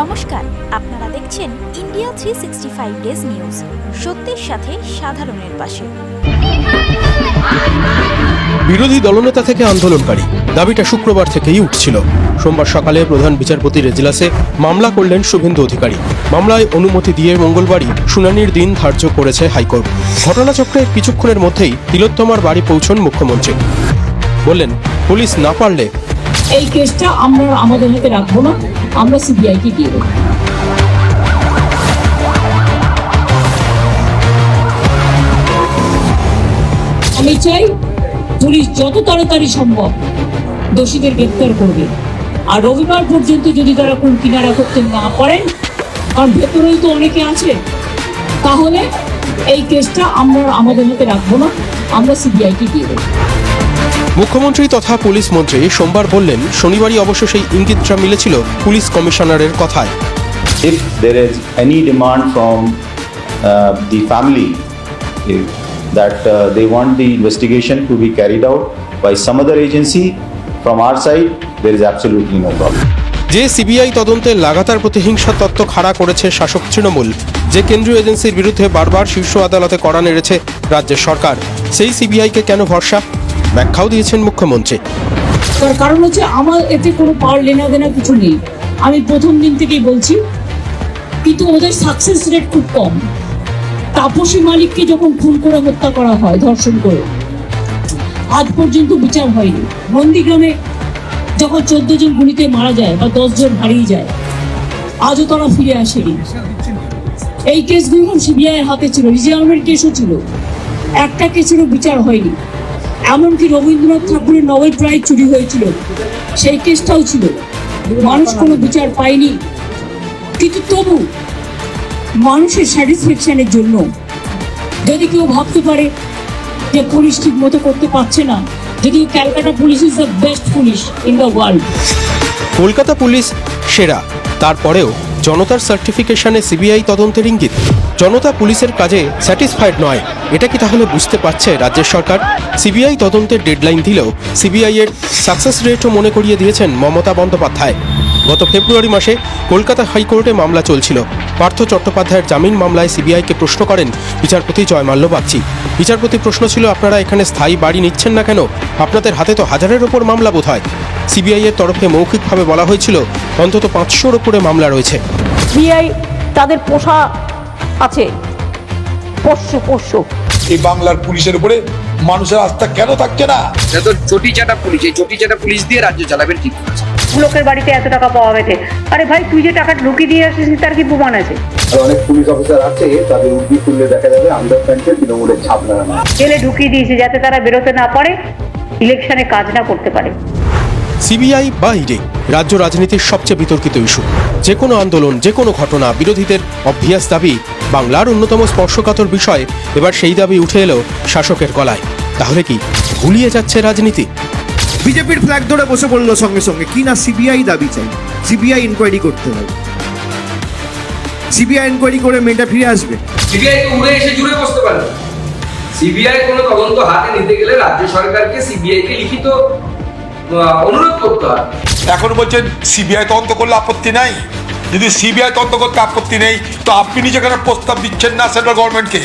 নমস্কার, আপনারা দেখছেন India three sixty five days news সত্যের সাথে সাধারণের পাশে। বিরোধী দলনেতা থেকে আন্দোলনকারী, দাবিটা শুক্রবার থেকেই উঠছিল। সোমবার সকালে প্রধান বিচারপতির এজলাসে মামলা করলেন শুভেন্দু অধিকারী। মামলায় অনুমতি দিয়ে মঙ্গলবারই শুনানির দিন ধার্য করেছে হাইকোর্ট। ঘটনাচক্রে কিছুক্ষণের মধ্যেই তিলোত্তমার বাড়ি পৌঁছন মুখ্যমন্ত্রী। বললেন, পুলিশ না পারলে এই কেসটা আমরা আমাদের হাতে রাখব না। আমরা সিবিআই কে দিয়ে দেবো আমি চাই পুলিশ যত তাড়াতাড়ি সম্ভব দোষীদের গ্রেপ্তার করবে। আর রবিবার পর্যন্ত যদি তারা কোন কিনারা করতে না পারেন, কারণ ভেতরেও তো অনেকে আছে, তাহলে এই কেসটা আমরা আমাদের হাতে রাখব না। আমরা সিবিআই কে দিয়ে দেবো মুখ্যমন্ত্রী তথা পুলিশ মন্ত্রী সোমবার বললেন শনিবারই অবশ্য সেই ইঙ্গিতটা মিলেছিল পুলিশ কমিশনারের কথায়। If there is any demand from uh, the family if, that uh, they want the investigation to be carried out by some other agency from our side there is absolutely no problem. যে CBI তদন্তে লাগাতার প্রতিহিংসা তত্ত্ব খাড়া করেছে শাসক তৃণমূল যে কেন্দ্রীয় এজেন্সির বিরুদ্ধে বারবার শীর্ষ আদালতে কড়া নেড়েছে রাজ্যের সরকার সেই সিবিআইকে কেন ভরসা? ব্যাখ্যাও দিয়েছেন মুখ্যমন্ত্রী। তার কারণ হচ্ছে আমার এতে কোনো পাওয়ার লেনা দেনা কিছু নেই। আমি প্রথম দিন থেকেই বলছি, কিন্তু ওদের সাকসেস রেট খুব কম। তাপসী মালিককে যখন খুন করে হত্যা করা হয়, ধর্ষণ করে, আজ পর্যন্ত বিচার হয়নি। নন্দীগ্রামে যখন চোদ্দ জন গুলিতে মারা যায় বা দশ জন হারিয়ে যায়, আজও তারা ফিরে আসেনি। এই কেসগুলো সিবিআই হাতে ছিল রিজার্ভের কেসও ছিল। একটা কেসেরও বিচার হয়নি। এমনকি রবীন্দ্রনাথ ঠাকুরের নোবেল প্রাইজ চুরি হয়েছিল। সেই কেসটাও ছিল। মানুষ কোনো বিচার পায়নি। কিন্তু তবু মানুষের স্যাটিসফ্যাকশনের জন্য যদি কেউ ভাবতে পারে যে পুলিশ ঠিক মতো করতে পারছে না, যদি Calcutta police is the best police in the world Kolkata police সেরা। তারপরেও জনতার সার্টিফিকেশনে সিবিআই তদন্তের ইঙ্গিত। জনতা পুলিশের কাজে স্যাটিসফাইড নয়। এটা কি তাহলে বুঝতে পারছে রাজ্যের সরকার? সিবিআই তদন্তের ডেডলাইন দিলেও সিবিআই এর সাকসেস রেটও মনে করিয়ে দিয়েছেন মমতা বন্দ্যোপাধ্যায়। গত ফেব্রুয়ারি মাসে কলকাতা হাইকোর্টে মামলা চলছিল। পার্থ চট্টোপাধ্যায়ের জামিন মামলায় সিবিআইকে প্রশ্ন করেন বিচারপতি জয়মাল্য বাগচি। বিচারপতি প্রশ্ন ছিল, আপনারা এখানে স্থায়ী বাড়ি নিচ্ছেন না কেন? আপনাদের হাতে তো হাজারের ওপর মামলা বোধ হয় সিবিআই এর তরফে মৌখিকভাবে বলা হয়েছিল অন্তত পাঁচশোর ওপরে মামলা রয়েছে। সিবিআই তাদের পোষা আছে। পোষ্য পোষ্য। এই বাংলার পুলিশের উপরে মানুষের আস্থা কেন থাকছে না? এটা তো চটি চাটা পুলিশ এই চটি চাটা পুলিশ দিয়ে রাজ্য চালাবেন ঠিক আছে লোকের বাড়িতে এত টাকা পাওয়া গেছে। আরে ভাই তুই যে টাকা ঢুকিয়ে দিয়ে আসিস তার কি প্রমাণ আছে? আর অনেক পুলিশ অফিসার আছে তাদের উদ্দি খুললে দেখা যাবে আন্ডার তৃণমূলের ছাপ লাগানো জেলে ঢুকিয়ে দিয়েছে যাতে তারা বেরোতে না পারে ইলেকশনে কাজ না করতে পারে। সিবিআই বা ইডি রাজ্য রাজনীতির সবচেয়ে বিতর্কিত ইস্যু। যে কোনো আন্দোলন যে কোনো ঘটনা বিরোধীদের অভ্যাস দাবি বাংলার অন্যতম স্পর্শকাতর বিষয় এবার সেই দাবি উঠে এলো শাসকের গলায়। তাহলে কি ভুলিয়ে যাচ্ছে রাজনীতি? বিজেপির ফ্ল্যাগ ধরে বসে পড়ল সঙ্গে সঙ্গে। কি না সিবিআই দাবি চাই? সিবিআই ইনকোয়ারি করতে হবে। সিবিআই ইনকোয়ারি করে মেয়েটা ফিরে আসবে। সিবিআই তো উড়ে এসে জুড়ে বসতে পারে সিবিআই কোনো তদন্ত হাতে নিতে গেলে রাজ্য সরকারকে সিবিআই কে লিখিত অনুরোধ করতে হয়। এখন বলছেন সিবিআই তদন্ত করলে আপত্তি নাই। যদি সিবিআই তদন্ত করতে আপত্তি নেই, তো আপনি নিজে প্রস্তাব দিচ্ছেন না সেন্ট্রাল গভর্নমেন্টকে